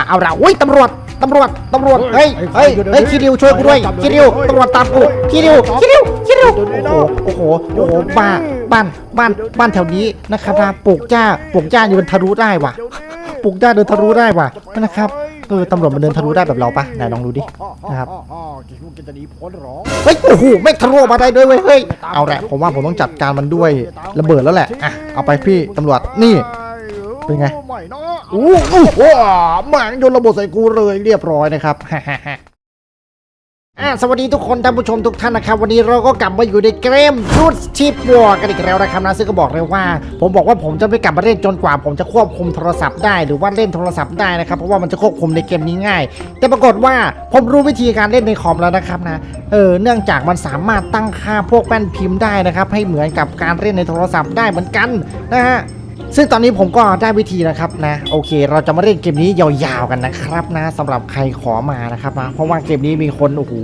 ะเอาละอุ้ยตำรวจตำรวจตำรวจเฮ้ยเฮ้ยเฮ้ยคิริวช่วยกูด้วยคิริวตำรวจตามกูคิริวคิริวคิริวโอ้โหโอ้โหโอ้โหบ้านบ้านบ้านบ้านแถวนี้นะครับนะปลูกจ้าปลูกจ้าอยู่บนทะลุได้ว่ะปลูกจ้าเดินทะลุได้ว่ะนะครับเออตำรวจมันเดินทะลุได้แบบเราปะไหนลองดูดินะครับคิดว่าแกจะหนีพ้นหรอเฮ้ยโอ้โหไม่ทะลุออกมาได้ด้วยเว้ยเฮ้ยเอาแหละผมว่าผมต้องจัดการมันด้วยระเบิดแล้วแหละอะเอาไปพี่ตำรวจนี่ เป็นไงใหม่เนาะอู้อู้ว้าแม่งโยนระเบิดใส่กูเลยเรียบร้อยนะครับอะสวัสดีทุกคนท่านผู้ชมทุกท่านนะครับ วันนี้เราก็กลับมาอยู่ในเกมรูดชิปวอร์กันอีกแล้วนะครับนะซึ่งก็บอกเลยว่า ผมบอกว่าผมจะไม่กลับมาเล่นจนกว่า ผมจะควบคุมโทรศัพท์ได้หรือว่าเล่นโทรศัพท์ได้นะครับเพราะว่ามันจะควบคุมในเกมนี้ง่าย แต่ปรากฏว่าผมรู้วิธีการเล่นในคอมแล้วนะครับนะเออเนื่องจากมันสามารถตั้งค่าพวกแป้นพิมพ์ได้นะครับให้เหมือนกับการเล่นในโทรศัพท์ได้เหมือนกันนะฮะ ซึ่งตอนนี้ผมก็ได้วิธีนะครับนะโอเค เราจะมาเล่นเกมนี้ยาวๆกันนะครับนะสำหรับใครขอมานะครับนะเพราะว่าเกมนี้มีคนโอ้โห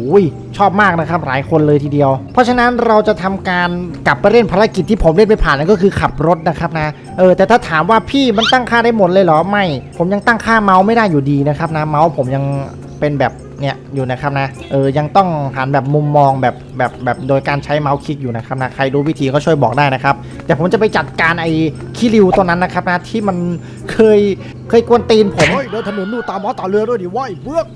ชอบมากนะครับ หลายคนเลยทีเดียว เพราะฉะนั้นเราจะทำการกลับไปเล่นภารกิจที่ผมเล่นไปผ่านนั่นก็คือขับรถนะครับนะเออแต่ถ้าถามว่าพี่มันตั้งค่าได้หมดเลยเหรอไม่ ผมยังตั้งค่าเมาส์ไม่ได้อยู่ดีนะครับนะเมาส์ผมยังเป็นแบบ เนี่ยอยู่นะครับนะเออยังต้องหันแบบมุมมองแบบแบบแบบโดยการใช้เมาส์คลิกอยู่นะครับนะใครรู้วิธีก็ช่วยบอกได้นะครับเดี๋ยวผมจะไปจัดการไอ้คิริวตัวนั้นนะครับนะที่มันเคยเคยกวนตีนผมเฮ้ยเดินถนนดูตามหมอตาเรือด้วยดิว่าไอ้เบื้อก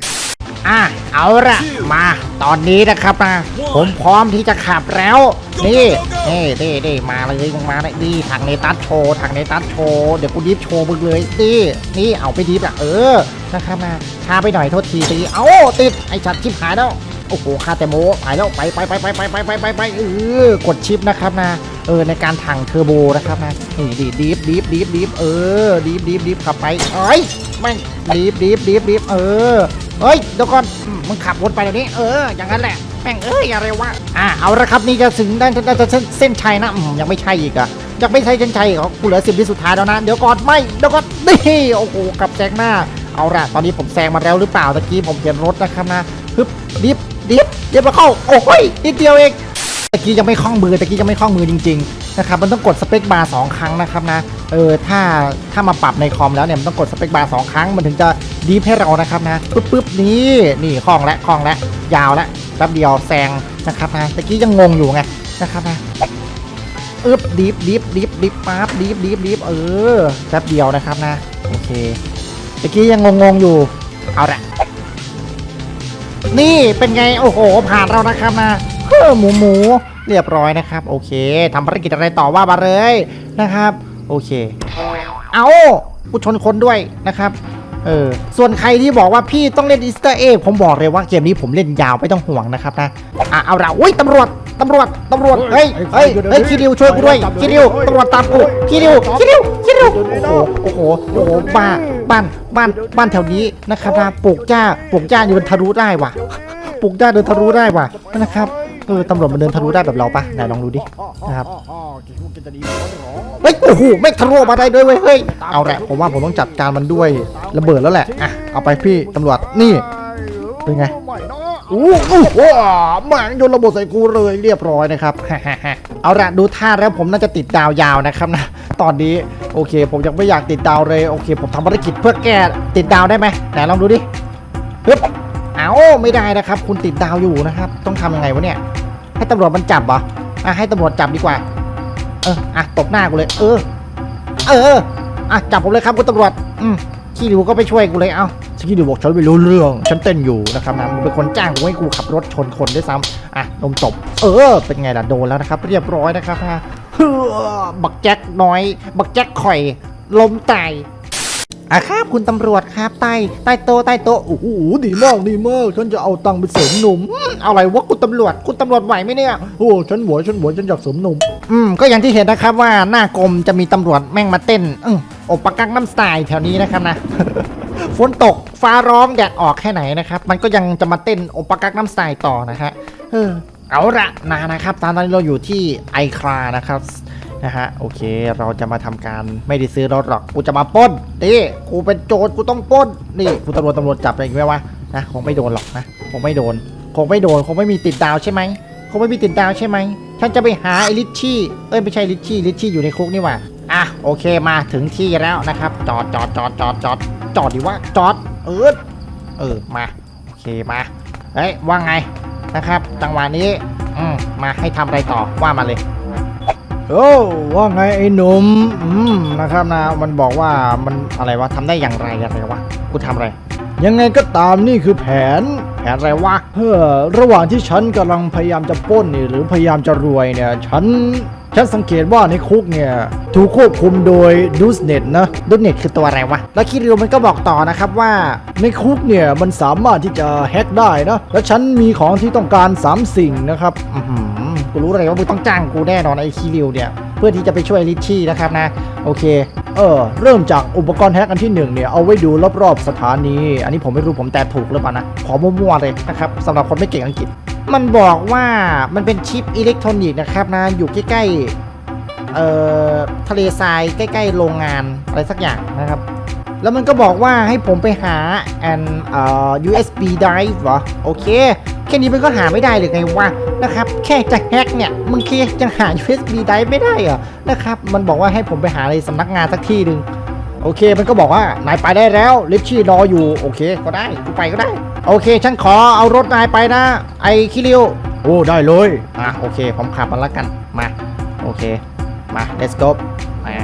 อะเอาละมาตอนนี้นะครับนะผมพร้อมที่จะขับแล้ว นี่นี่นี่นี่มาเลยมึงมาเลยนี่ทางเนตัสโชว์ทางเนตัสโชว์เดี๋ยวกูดิฟโชว์มึงเลยนี่นี่เอาไปดิฟอะเออนะครับนะช้าไปหน่อยโทษทีตีเอาติดไอ้ชัดชิบหายแล้วโอ้โหคาแต่โมไปแล้วไปไปไปไปไปไปไปไปไปเออกดชิปนะครับนะเออในการถังเทอร์โบนะครับนะนี่ดิดิฟดิฟดิฟดิฟเออดิฟดิฟดิฟขับไปเอ้ยแม่ดิฟดิฟดิฟดิฟเออ เฮ้ยเดี๋ยวก่อนอืมมึงขับวนไปเดี๋ยวนี้ เออ อย่างนั้นแหละ แม่งเอ้ยอะไรวะ อะเอาละครับนี่จะถึงด้านด้านด้านเส้นเส้นชัยนะอืมยังไม่ใช่อีกอะยังไม่ใช่เส้นชัยอีกเหรอกูเหลือสิบวิสุดท้ายแล้วนะ เดี๋ยวก่อนไม่ เดี๋ยวก่อนนี่โอ้โหกลับแซงหน้า เอาละตอนนี้ผมแซงมาแล้วหรือเปล่าตะกี้ผมเห็นรถนะครับนะฮึบดิฟดิฟดิฟมาเข้า โอ้ยนิดเดียวเอง ตะกี้ยังไม่คล่องมือตะกี้ยังไม่คล่องมือจริงๆ นะครับมันต้องกดสเปคบาร์สองครั้งนะครับนะเออถ้าถ้ามาปรับในคอมแล้วเนี่ยมันต้องกดสเปคบาร์สองครั้งมันถึงจะดีฟให้เรานะครับนะปึ๊บปึ๊บนี่นี่คล่องและคล่องและยาวและแป๊บเดียวแซงนะครับนะตะกี้ยังงงอยู่ไงนะครับนะอึบดีฟดีฟดีฟดีฟปั๊บดีฟดีฟดีฟเออแป๊บเดียวนะครับนะโอเคตะกี้ยังงงๆอยู่เอาละนี่เป็นไงโอ้โหผ่านเรานะครับนะเฮ้อหมูหมู เรียบร้อยนะครับ โอเคทำภารกิจอะไรต่อว่ามาเลยนะครับ โอเค เอากูชนคนด้วยนะครับเออส่วนใครที่บอกว่าพี่ต้องเล่นอีสเตอร์เอ็กผมบอกเลยว่าเกมนี้ผมเล่นยาวไม่ต้องห่วงนะครับนะอะเอาละอุ้ยตำรวจตำรวจตำรวจเฮ้ยเฮ้ยเฮ้ยคิริวช่วยกูด้วยคิริวตำรวจตามกูคิริวคิริวคิริวโอ้โหโอ้โหโอ้โหบ้านบ้านบ้านบ้านแถวนี้นะครับนะปลูกจ้าปลูกจ้าอยู่บนทะลุได้ว่ะปลูกจ้าเดินทะลุได้ว่ะนะครับ เออตำรวจมันเดินทะลุได้แบบเราปะไหนลองดูดินะครับคิดว่าแกจะหนีพ้นหรอเฮ้ยโอ้โหไม่ทะลุออกมาได้ด้วยเว้ยเฮ้ยเอาแหละผมว่าผมต้องจัดการมันด้วยระเบิดแล้วแหละอะเอาไปพี่ตำรวจนี่เป็นไงใหม่เนาะอู้อู้ว้าแม่งโยนระเบิดใส่กูเลยเรียบร้อยนะครับเอาละดูท่าแล้วผมน่าจะติดดาวยาวนะครับนะตอนนี้โอเค ผมยังไม่อยากติดดาวเลยโอเค ผมทำภารกิจเพื่อแก้ติดดาวได้ไหมไหนลองดูดิปึ๊บ เอาไม่ได้นะครับ คุณติดดาวอยู่นะครับ ต้องทำยังไงวะเนี่ย ให้ตำรวจมันจับเหรออะให้ตำรวจจับดีกว่า เอออะตบหน้ากูเลย เออ เอออะจับผมเลยครับคุณตำรวจ อืมขี้ดิวก็ไปช่วยกูเลยเอ้าขี้ดิวบอกฉันไม่รู้เรื่อง ฉันเต้นอยู่นะครับนะมึงเป็นคนจ้างกูให้กูขับรถชนคนด้วยซ้ำอะนมตบเออ เป็นไงล่ะโดนแล้วนะครับ เรียบร้อยนะครับฮะเฮ้อบักแจ็คน้อย บักแจ็คข่อยล้มตาย อะครับคุณตำรวจครับใต้ใต้โต๊ะใต้โต๊ะโอ้โหดีมากดีมากฉันจะเอาตังค์ไปเสริมหนุ่มอืมเอาอะไรวะคุณตำรวจ คุณตำรวจไหวไหมเนี่ย โอ้ฉันหวยฉันหวยฉันอยากเสริมหนุ่มอืมก็อย่างที่เห็นนะครับว่าหน้ากรมจะมีตำรวจแม่งมาเต้นอืมอบปะกักน้ำสไตล์แถวนี้นะครับนะ ฝนตกฟ้าร้องแดดออกแค่ไหนนะครับ มันก็ยังจะมาเต้นอบปะกักน้ำสไตล์ต่อนะฮะเออเอาละนะนะครับ ตอนนี้เราอยู่ที่ไอคลานะครับ นะฮะโอเค เราจะมาทำการไม่ได้ซื้อรถหรอกกูจะมาป้นนี่กูเป็นโจรกูต้องป้นนี่กูตำรวจตำรวจจับอะไรอีกไหมวะนะคงไม่โดนหรอกนะคงไม่โดน คงไม่โดนคงไม่มีติดดาวใช่ไหมคงไม่มีติดดาวใช่ไหมฉันจะไปหาไอลิชชี่เอ้ยไม่ใช่ลิชชี่ลิชชี่อยู่ในคุกนี่หว่าอะโอเคมาถึงที่แล้วนะครับ จอดจอดจอดจอดจอดจอดดิว่าจอดเออเออมาโอเคมาเฮ้ยว่าไงนะครับจังหวะนี้อืมมาให้ทำอะไรต่อว่ามาเลย โอ้ว่าไงไอ้หนุ่มอืมนะครับนะมันบอกว่ามันอะไรวะทำได้อย่างไรอะไรวะกูทำอะไร ยังไงก็ตามนี่คือแผนแผนอะไรวะเฮ้อระหว่างที่ฉันกำลังพยายามจะปล้นนี่หรือพยายามจะรวยเนี่ยฉันฉันสังเกตว่าในคุกเนี่ยถูกควบคุมโดยดูสเน็ตนะดุนเน็ตคือตัวอะไรวะ แล้วคิริวมันก็บอกต่อนะครับว่า ในคุกเนี่ยมันสามารถที่จะแฮ็กได้นะ และฉันมีของที่ต้องการ 3 สิ่งนะครับอือหือ กูรู้เลยว่ามึงต้องจ้างกูแน่นอนไอ้คิริวเนี่ย เพื่อที่จะไปช่วยลิชชี่นะครับนะ โอเค เออ เริ่มจากอุปกรณ์แฮ็กอันที่หนึ่งเนี่ย เอาไว้ดูรอบๆสถานี อันนี้ผมไม่รู้ผมแต่ถูกหรือเปล่านะ ขอมั่วๆเลยนะครับสำหรับคนไม่เก่งอังกฤษ มันบอกว่ามันเป็นชิปอิเล็กทรอนิกส์นะครับนะ อยู่ใกล้ๆ เอ่อ ทะเลทรายใกล้ ๆ โรงงานอะไรสักอย่างนะครับแล้วมันก็บอกว่าให้ผมไปหาอันเอ่อ USB drive เหรอ โอเค แค่นี้มันก็หาไม่ได้เลยไงวะนะครับ แค่จะแฮกเนี่ยมึงแค่จะหา USB drive ไม่ได้เหรอนะครับ มันบอกว่าให้ผมไปหาในสำนักงานสักที่หนึ่งโอเค มันก็บอกว่านายไปได้แล้วลิชชี่รออยู่ โอเค ก็ได้กูไปก็ได้ โอเค ฉันขอเอารถนายไปนะ ไอ้คิริวโอ้ได้เลยอะโอเค ผมขับมันละกันมา โอเค มา let's go มา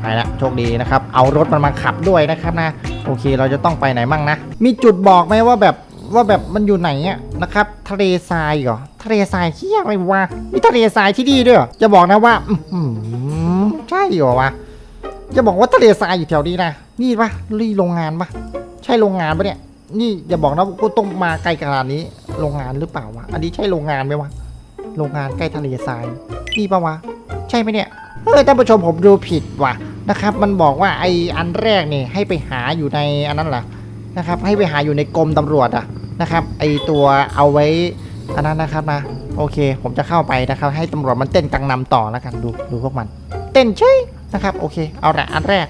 ไปละโชคดีนะครับ เอารถมันมาขับด้วยนะครับนะ โอเค เราจะต้องไปไหนมั่งนะ มีจุดบอกไหมว่าแบบว่าแบบมันอยู่ไหนอะ นะครับทะเลทรายเหรอทะเลทรายเที่ยอะไรวะมีทะเลทรายที่ดีด้วยจะบอกนะว่าอือหือใช่เหรอวะจะบอกว่าทะเลทรายอยู่แถวนี้นะนี่ปะนี่โรงงานปะใช่โรงงานปะเนี่ย นี่อย่าบอกนะกูต้องมาไกลขนาดนี้ โรงงานหรือเปล่าวะอันนี้ใช่โรงงานไหมวะโรงงานใกล้ทะเลทรายนี่ปะวะใช่ไหมเนี่ยเออท่านผู้ชมผมดูผิดว่ะนะครับ มันบอกว่าไออันแรกนี่ให้ไปหาอยู่ในอันนั้นเหรอนะครับ ให้ไปหาอยู่ในกรมตำรวจอะ นะครับไอตัวเอาไว้อันนั้นนะครับนะโอเค ผมจะเข้าไปนะครับ ให้ตำรวจมันเต้นกังนำต่อแล้วกันดูดูพวกมัน เต้นเฉยนะครับโอเค เอาละอันแรก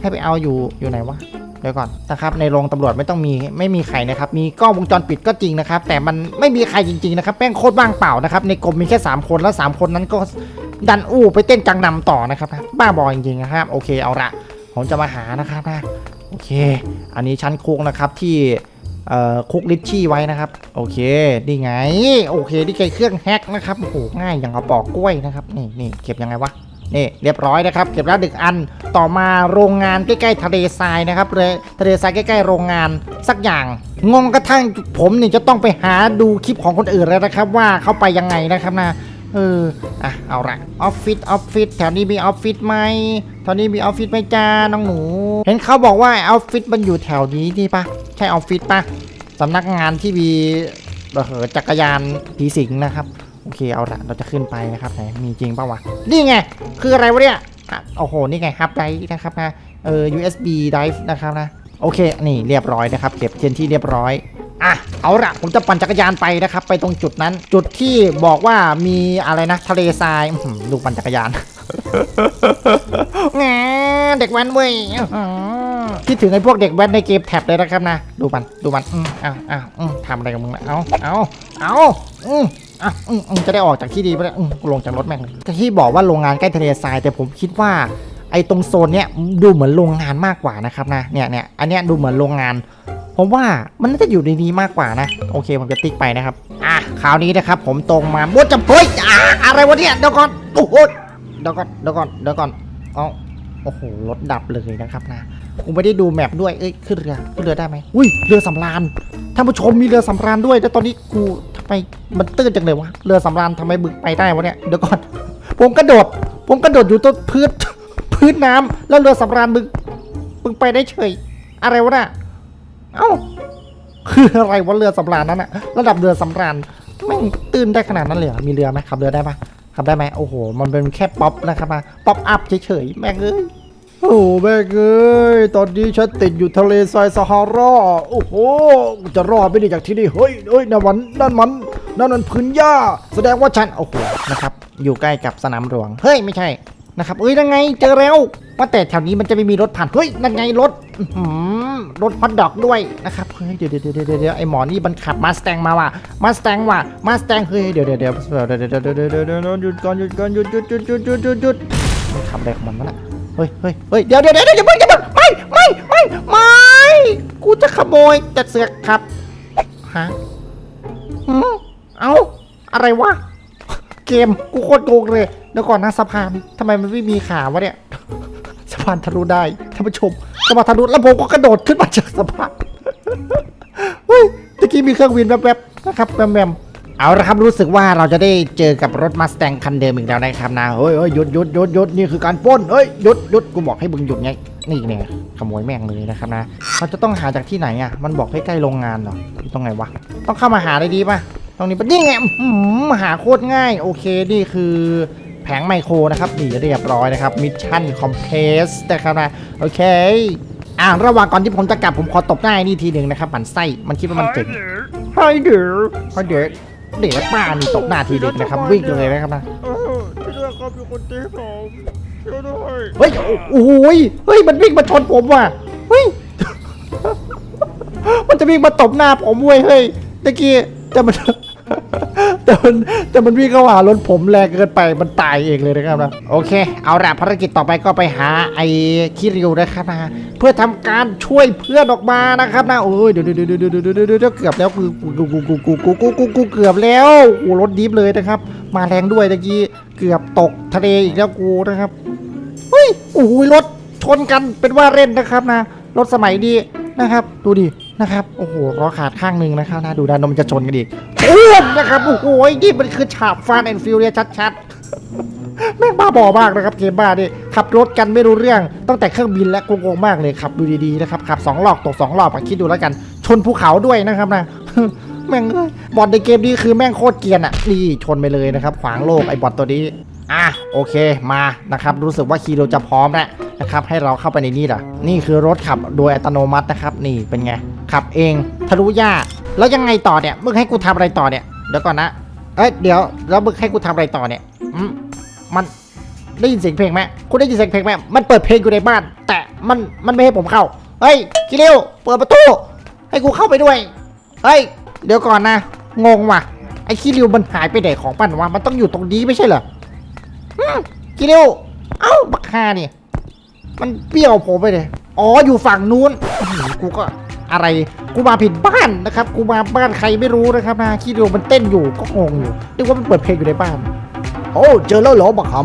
ให้ไปเอาอยู่อยู่ไหนวะเดี๋ยวก่อนนะครับในโรงตำรวจไม่ต้องมีไม่มีใครนะครับมีกล้องวงจรปิดก็จริงนะครับ แต่มันไม่มีใครจริงๆนะครับแป้งโคตรว่างเปล่านะครับในกรมมีแค่ 3 คนแล้ว 3 คนนั้นก็ดันอู้ไปเต้นกังนำต่อนะครับบ้าบอจริงๆนะครับโอเคเอาละผมจะมาหานะครับนะโอเค อันนี้ชั้นคุกนะครับที่ เอ่อคุกลิชชี่ไว้นะครับ โอเคนี่ไง โอเคนี่ไงเครื่องแฮกนะครับโอ้โหง่ายอย่างกระบอกกล้วยนะครับนี่นี่เก็บยังไงวะนี่เรียบร้อยนะครับ เก็บแล้วดึกอันต่อมาโรงงานใกล้ๆทะเลทรายนะครับเลยทะเลทรายใกล้ๆโรงงานสักอย่าง งงกระทั่งผมเนี่ยจะต้องไปหาดูคลิปของคนอื่นแล้วนะครับ ว่าเขาไปยังไงนะครับนะเอออะเอาละออฟฟิศออฟฟิศแถวนี้มีออฟฟิศไหมแถวนี้มีออฟฟิศไหมจ้าน้องหนู เห็นเขาบอกว่าออฟฟิศมันอยู่แถวนี้นี่ปะ ใช่ออฟฟิศปะสำนักงานที่มีเออจักรยานผีสิงนะครับ โอเคเอาละเราจะขึ้นไปนะครับไหนมีจริงปะวะ นี่ไง คืออะไรวะเนี่ยโอ้โห นี่ไงฮับไดนะครับนะเออ USB drive นะครับนะ โอเค นี่เรียบร้อยนะครับ เก็บเทียนที่เรียบร้อยอะเอาละผมจะปั่นจักรยานไปนะครับ ไปตรงจุดนั้น จุดที่บอกว่ามีอะไรนะ ทะเลทรายดูปั่นจักรยานแงเด็กแว้นเว้ย คิดถึงไอ้พวกเด็กแว้นในเกมแท็บเลยนะครับนะ ดูมัน ดูมันอืมอ้าวอ้าวอืมทำอะไรกับมึงนะเอาเอาเอาอืมอะอืมอืมจะได้ออกจากที่ดีไปแล้วอืมลงจากรถแม่งแต่ที่บอกว่าโรงงานใกล้ทะเลทรายแต่ผมคิดว่า ไอ้ตรงโซนเนี้ยดูเหมือนโรงงานมากกว่านะครับนะ เนี่ยเนี่ยอันเนี้ยดูเหมือนโรงงาน ผมว่ามันน่าจะอยู่ในนี้มากกว่านะ โอเคผมจะติ๊กไปนะครับ อะคราวนี้นะครับ ผมตรงมาบดจะเฮ้ยอะอะไรวะเนี่ยเดี๋ยวก่อนโอ้โหเดี๋ยวก่อนเดี๋ยวก่อนเดี๋ยวก่อนเอาโอ้โหรถดับเลยนะครับนะ กูไม่ได้ดูแมปด้วย เอ้ย ขึ้นเรือ ขึ้นเรือได้ไหมอุ้ย เรือสำราญ ท่านผู้ชมมีเรือสำราญด้วยแต่ตอนนี้กูทำไมมันตื้นจังเลยวะ เรือสำราญทำไมบึกไปได้วะเนี่ย เดี๋ยวก่อน ผมกระโดด ผมกระโดดอยู่ต้นพื้น พื้นน้ำแล้วเรือสำราญมึง มึงไปได้เฉย อะไรวะน่ะ เอ้า คืออะไรวะเรือสำราญนั้นอะระดับเรือสำราญแม่ตื้นได้ขนาดนั้นเลยเหรอมีเรือไหมขับเรือได้ปะขับได้ไหมโอ้โห มันเป็นแค่ป๊อปนะครับมาป๊อปอัพเฉยๆ แม่งเอ้ย โอ้แม่เอ้ยตอนนี้ฉันติดอยู่ทะเลทรายซาฮาราโอ้โหจะรอดไม่ได้จากที่นี่เฮ้ยเฮ้ยนั่นมันนั่นมันนั่นมันพื้นหญ้า แสดงว่าฉันโอ้โหนะครับ อยู่ใกล้กับสนามหลวงเฮ้ยไม่ใช่นะครับเอ้ยยังไงเจอแล้วว่าแต่แถวนี้มันจะไม่มีรถผ่านเฮ้ยนั่นไงรถรถฮอตดอกด้วยนะครับเฮ้ยเดี๋ยวเดี๋ยวเดี๋ยวไอหมอนี่มันขับมาสแตงมาว่ะมาสแตงว่ะมาสแตงเฮ้ยเดี๋ยวเดี๋ยวเดี๋ยวเดี๋ยวเดี๋ยวเดี๋ยวหยุดก่อนหยุดก่อนหยุดหยุดหยุดหยุดหยุดหยุดหยุดขับอะไรของมันวะน่ะ เฮ้ยเฮ้ยเฮ้ยเดี๋ยวเดี๋ยวเดี๋ยวอย่าเพิ่งอย่าเพิ่งไม่ไม่ไม่ไม่กูจะขโมยจะเสือกครับฮะหืมเอาอะไรวะเกมกูโคตรโกงเลยเดี๋ยวก่อนนะสะพานทำไมมันไม่มีขาวะเนี่ยสะพานทะลุได้ท่านผู้ชมสะพานทะลุแล้วผมก็กระโดดขึ้นมาจากสะพานเฮ้ยตะกี้มีเครื่องบินแวบๆนะครับแวมๆ เอาละครับรู้สึกว่าเราจะได้เจอกับรถมาส t ต n คันเดิมอีกแล้วนะครับนะเฮ้ยเฮ้ยหยุดหยุดหยุดหยุดนี่คือการปล้นเฮ้ยหยุดหยุดกูบอกให้มึงหยุดไงนี่เนี่ยขโมยแม่งเลยนะครับนะเราจะต้องหาจากที่ไหนอะมันบอกใกล้ๆโรงงานเหรออยู่ตรงไหนวะต้องเข้ามาหาได้ดีป่ะตรงนี้ปะนี่ไงอื้อหือหาโคตรง่าย โอเคนี่คือแผงไมโครนะครับนี่เรียบร้อยนะครับมิชชั่นคอมเพลสนะครับนะโอเคอ่าระหว่างก่อนที่ผมจะกลับผมขอตบหน้าไอ้นี่ทีหนึ่งนะครับมันไส้มันคิดว่ามันเก่งไฮเดอร์ไฮเดอร์ เด็กป้านี่ตบหน้าทีหนึ่งนะครับวิ่งเลยนะครับนะเออช่วยด้วยครับมีคนตีผมช่วยด้วยเฮ้ยโอ้โหยเฮ้ยมันวิ่งมาชนผมว่ะเฮ้ยมันจะวิ่งมาตบหน้าผมเว้ยเฮ้ยตะกี้แต่มัน แต่มันแต่มันวิ่งเข้าหารถผมแรงเกินไปมันตายเองเลยนะครับนะโอเค เอาละภารกิจต่อไปก็ไปหาไอ้คิริวนะครับนะเพื่อทำการช่วยเพื่อนออกมานะครับนะโอ้ยเดี๋ยวเดี๋ยวเดี๋ยวเดี๋ยวเดี๋ยวเดี๋ยวเกือบแล้วกูกูกูกูกูกูกูกูกูเกือบแล้วโอ้รถดิฟเลยนะครับ มาแรงด้วยตะกี้เกือบตกทะเลอีกแล้วกูนะครับเฮ้ยโอ้โหรถชนกันเป็นว่าเล่นนะครับนะรถสมัยดีนะครับ ดูดิ นะครับ โอ้โหล้อขาดข้างหนึ่งนะครับนะดูดานนมจะชนกันอีกโอ้มนะครับ โอ้โหนี่มันคือฉาบฟานแอนฟิลเรียชัดๆ แม่งบ้าบอมากนะครับเกมบ้านี่ขับรถกันไม่รู้เรื่อง ตั้งแต่เครื่องบินและโกงๆมากเลยขับดูดีๆนะครับขับสองรอบตกสองรอบอะคิดดูแล้วกัน ชนภูเขาด้วยนะครับนะแม่งเอ้ยบอทในเกมนี้คือแม่งโคตรเกียนอะนี่ชนไปเลยนะครับ ขวางโลกไอ้บอทตัวนี้อะโอเคมานะครับ รู้สึกว่าคีโรจะพร้อมแล้วนะครับ ให้เราเข้าไปในนี้ล่ะ นี่คือรถขับโดยอัตโนมัตินะครับ นี่เป็นไง ขับเองทะลุหญ้าแล้วยังไงต่อเนี่ยมึงให้กูทำอะไรต่อเนี่ยเดี๋ยวก่อนนะเอ้ยเดี๋ยวแล้วมึงให้กูทำอะไรต่อเนี่ยมันได้ยินเสียงเพลงไหมคุณได้ยินเสียงเพลงไหมมันเปิดเพลงอยู่ในบ้าน แต่มันมันไม่ให้ผมเข้าเฮ้ยคิริวเปิดประตูให้กูเข้าไปด้วยเฮ้ยเดี๋ยวก่อนนะ งงว่ะไอ้คิริวมันหายไปไหนของปั้นวะมันต้องอยู่ตรงนี้ไม่ใช่เหรออืมคิริวเอ้าบักฮานี่มันเปรี้ยวผมไปเลยอ๋ออยู่ฝั่งนู้นกูก็ อะไร กูมาผิดบ้านนะครับ กูมาบ้านใครไม่รู้นะครับนะคิริวมันเต้นอยู่ก็งงอยู่นึกว่ามันเปิดเพลงอยู่ในบ้าน โอ้เจอแล้วเหรอบักห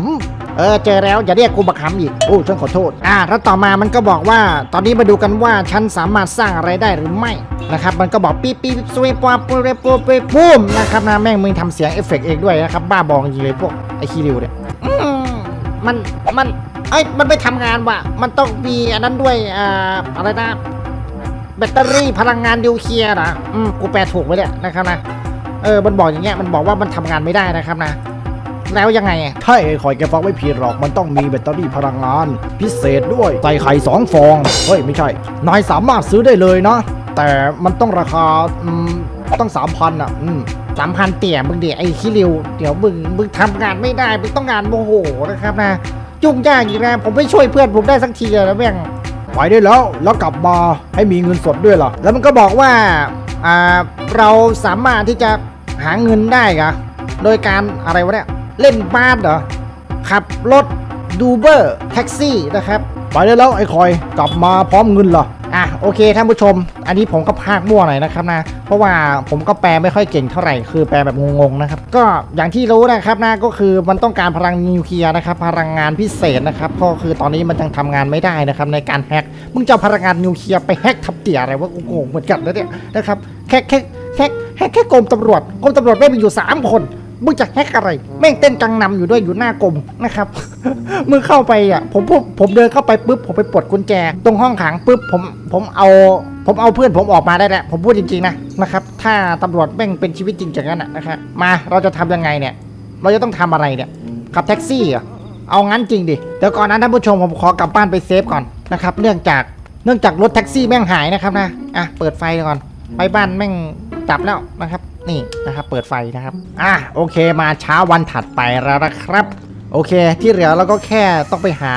เออเจอแล้วอย่าเรียกกูบักคำอีกำโอ้ฉันขอโทษ อ่าแล้วต่อมามันก็บอกว่า ตอนนี้มาดูกันว่าฉันสามารถสร้างอะไรได้หรือไม่นะครับมันก็บอกปี๊บปี๊บสวีปวปูเรปูเปปุ้มนะครับนะแม่งมึงทำเสียงเอฟเฟกต์เองด้วยนะครับบ้าบอจริงเลยพวกไอ้คีริวเนี่ยอืมมันมันเอ้ยมันไม่ทำงานว่ะ มันต้องมีอันนั้นด้วยอ่าอะไรนะ แบตเตอรี่พลังงานนิวเคลียร์นะอืมกูแปลถูกไหมเนี่ยนะครับนะเออมันบอกอย่างเงี้ยมันบอกว่ามันทำงานไม่ได้นะครับนะ แล้วยังไงอะถ้าไอ้คอยแกฟังไม่ผิดหรอกมันต้องมีแบตเตอรี่พลังงาน พิเศษด้วยใส่ไข่สองฟองเฮ้ยไม่ใช่ นายสามารถซื้อได้เลยนะแต่มันต้องราคาอืมต้องสามพันอะอืมสามพันเตี่ยมึงเดี๋ยวไอ้ขี้ริวเดี๋ยวมึงมึงทำงานไม่ได้มึงต้องงานโมโหนะครับนะยุ่งยากอีกแล้วผมไม่ช่วยเพื่อนผมได้สักทีเลยนะแม่ง ไปได้แล้วแล้วกลับมาให้มีเงินสดด้วยล่ะแล้วมันก็บอกว่าอ่าเราสามารถที่จะหาเงินได้กะโดยการอะไรวะเนี่ยเล่นบาสเหรอขับรถดูเบอร์แท็กซี่นะครับ ไปได้แล้วไอ้คอยกลับมาพร้อมเงินล่ะ อะโอเคท่านผู้ชม อันนี้ผมก็พากมั่วหน่อยนะครับนะ เพราะว่าผมก็แปลไม่ค่อยเก่งเท่าไหร่คือแปลแบบงงๆนะครับ ก็อย่างที่รู้นะครับนะก็คือมันต้องการพลังนิวเคลียร์นะครับ พลังงานพิเศษนะครับก็คือตอนนี้มันยังทำงานไม่ได้นะครับในการแฮกมึงจะพลังงานนิวเคลียร์ไปแฮกทับเตี่ยอะไรวะงงเหมือนกันแล้วเนี่ยนะครับแค่แค่แค่แค่กรมตำรวจกรมตำรวจไม่มีอยู่สามคน มึงจะแฮกอะไร แม่งเต้นกังนำอยู่ด้วยอยู่หน้ากรมนะครับ มึงเข้าไปอะ ผมผมผมเดินเข้าไปปุ๊บผมไปปลดกุญแจ ตรงห้องขังปุ๊บผมผมเอาผมเอาเพื่อนผมออกมาได้แล้วผมพูดจริงๆนะนะครับ ถ้าตำรวจแม่งเป็นชีวิตจริงอย่างนั้นนะครับมาเราจะทำยังไงเนี่ย เราจะต้องทำอะไรเนี่ยขับแท็กซี่เหรอเอางั้นจริงดิเดี๋ยวก่อนนะท่านผู้ชมผมขอกลับบ้านไปเซฟก่อนนะครับเนื่องจากเนื่องจากรถแท็กซี่แม่งหายนะครับนะอะเปิดไฟก่อนไปบ้านแม่งจับแล้วนะครับ นี่นะครับเปิดไฟนะครับอะโอเคมาเช้าวันถัดไปแล้วนะครับ โอเค ที่เหลือเราก็แค่ต้องไปหา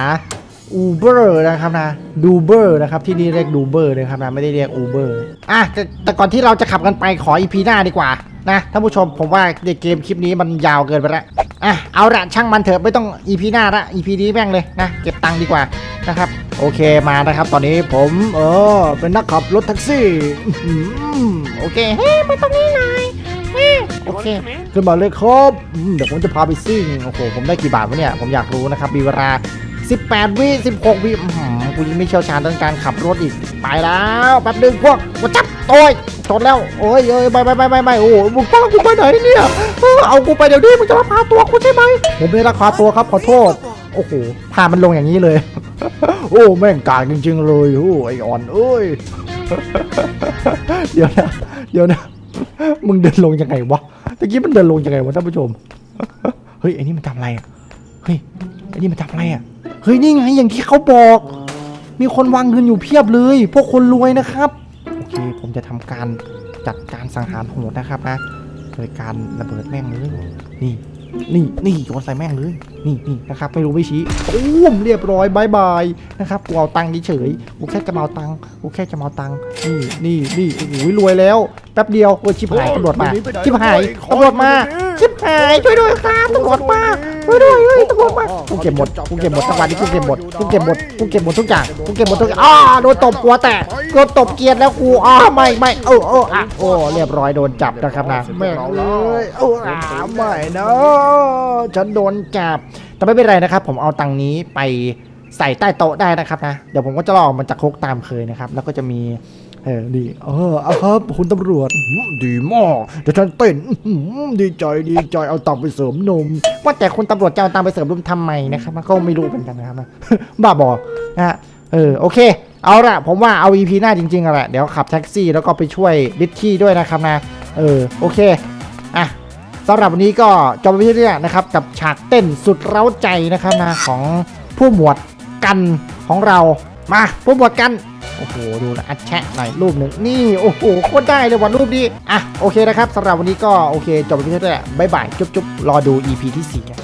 Uber นะครับนะดูเบอร์นะครับที่นี่เรียกดูเบอร์นะครับนะไม่ได้เรียก Uber อะแต่แต่ก่อนที่เราจะขับกันไปขอ EP หน้าดีกว่านะท่านผู้ชมผมว่าในเกมคลิปนี้มันยาวเกินไปล้วอะเอาละช่างมันเถอะไม่ต้อง EP หน้าละ EP นี้แม่งเลยนะเก็บตังค์ดีกว่านะครับโอเคมานะครับ ตอนนี้ผมเออเป็นนักขับรถแท็กซี่โอเคเฮ้ยมาตรงนี้หน่อย โอเคขึ้นมาเลยครับเดี๋ยวผมจะพาไปซิ่งโอ้โหผมได้กี่บาทวะเนี่ยผมอยากรู้นะครับมีเวลา 18 วิ16 วิอื้อหือกูยังไม่เชี่ยวชาญเรื่องการขับรถอีกไปแล้วแป๊บนึงพวกกูจับโอ้ยชนแล้วโอ้ยเอ้ยไปไปไปไปไปโอ้โหมึงพากูไปไหนเนี่ยเอากูไปเดี๋ยวนี้มึงจะมาพาตัวกูใช่ไหมผมไม่ได้ลักพาตัวครับขอโทษโอ้โหพามันลงอย่างนี้เลย โอ้แม่งกากจริง ๆ เลยโอ้ไออ่อนเอ้ยเดี๋ยวนะเดี๋ยวนะมึงเดินลงยังไงวะ ตะกี้มันเดินลงยังไงวะท่านผู้ชม เฮ้ยไอ้นี่มันทำอะไรอะ เฮ้ยไอ้นี่มันทำอะไรอะ เฮ้ยนี่ไงอย่างที่เขาบอก มีคนวางเงินอยู่เพียบเลย พวกคนรวยนะครับ โอเคผมจะทำการจัดการสังหารโหดนะครับนะโดยการระเบิดแม่งเลย นี่ นี่ นี่โยนใส่แม่งเลยนี่นี่นะครับไม่รู้ไม่ชี้ตุ้มเรียบร้อยบายบายนะครับกูเอาตังค์เฉยกูแค่จะมาเอาตังค์กูแค่จะมาเอาตังค์นี่นี่นี่โอ้โหรวยแล้วแป๊บเดียวโอ้ยชิบหายตำรวจมาชิบหายตำรวจมาชิบหายช่วยด้วยครับตำรวจมาช่วยด้วยเฮ้ยตำรวจมากูเก็บหมดกูเก็บหมดทั้งวันนี้กูเก็บหมดกูเก็บหมดกูเก็บหมดทุกอย่างกูเก็บหมดทุกอย่างอ้าโดนตบหัวแตกโดนตบเกียร์แล้วกูอ้าไม่ไม่เออเอออะโอ้เรียบร้อยโดนจับนะครับนะแม่งเลยเอออ่าไม่นะฉันโดนจับ แต่ไม่เป็นไรนะครับ ผมเอาตังค์นี้ไปใส่ใต้โต๊ะได้นะครับนะ เดี๋ยวผมก็จะลอกมันจากคกตามเคยนะครับ แล้วก็จะมีเออดีเออเอาครับคุณตำรวจอื้อดีมากเดี๋ยวฉันเต้นอื้อหือดีใจดีใจเอาตังค์ไปเสริมนม ว่าแต่คุณตำรวจจะเอาตามไปเสริมรุมทำไมนะครับมันก็ไม่รู้เหมือนกันนะครับ บ้าบอนะฮะเออโอเค เอาละผมว่าเอา EP หน้าจริงๆอะแหละเดี๋ยวขับแท็กซี่แล้วก็ไปช่วยดิชชี่ด้วยนะครับนะ เออโอเค อะ สำหรับวันนี้ก็จบไปที่นี่นะครับกับฉากเต้นสุดเร้าใจนะครับนะของผู้หมวดกันของเรามาผู้หมวดกันโอ้โหดูนะอัดแชะหน่อยรูปหนึ่งนี่โอ้โหโคตรได้เลยวันรูปนี้อะโอเคนะครับสำหรับวันนี้ก็โอเคจบไปที่นี่แหละบ๊ายบายจุ๊บๆรอดู EP ที่4นะ